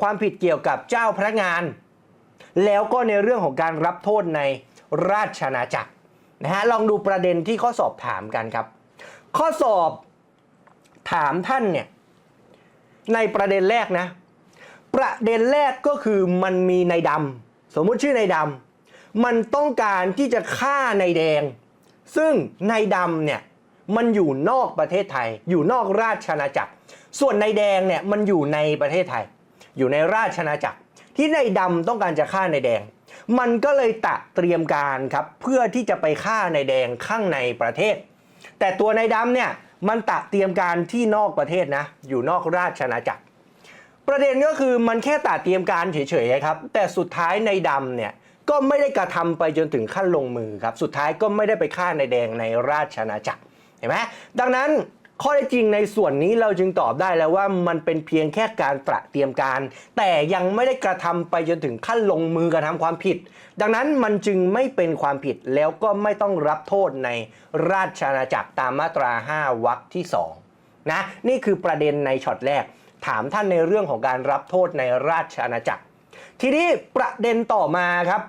ความผิดเกี่ยวกับเจ้าพนักงาน แล้วก็ในเรื่องของการรับโทษในราชอาณาจักรนะฮะลองดูประเด็นที่ข้อสอบถามกันครับ ข้อสอบถามท่านเนี่ยในประเด็นแรกนะ ประเด็นแรกก็คือมันมีนายดำสมมุติชื่อนายดำมันต้องการที่จะฆ่านายแดง ซึ่งนายดำเนี่ยมันอยู่นอกประเทศไทย อยู่นอกราชอาณาจักร ส่วนนายแดงเนี่ยมันอยู่ในประเทศไทย อยู่ในราชอาจักร ที่นายดำต้องการจะฆ่านายแดง มันก็เลยตะเตรียมการครับเพื่อที่จะไปฆ่านายแดงข้างในประเทศ แต่ตัวนายดำเนี่ยมันตะเตรียมการที่นอกประเทศนะอยู่นอกราชอาจักร ประเด็นก็คือมันแค่ตาเตรียมการเฉยๆครับ แต่สุดท้ายในดำเนี่ยก็ไม่ได้กระทำไปจนถึงขั้นลงมือครับ สุดท้ายก็ไม่ได้ไปฆ่าในายแดงในราชอาณาจักร เห็นไหมดังนั้น ข้อเท็จริงในส่วนนี้เราจึงตอบได้แล้วว่ามันเป็นเพียงแค่การตระเตรียมการ แต่ยังไม่ได้กระทำไปจนถึงขั้นลงมือกระทำความผิด ดังนั้นมันจึงไม่เป็นความผิดแล้วก็ไม่ต้องรับโทษในราชอาณาจักรตามมาตรา 5วรรคที่สองนะนี่คือประเด็นในช็อตแรก ถามท่านในเรื่องของการรับโทษในราชอาณาจักร ทีนี้ประเด็นต่อมาครับ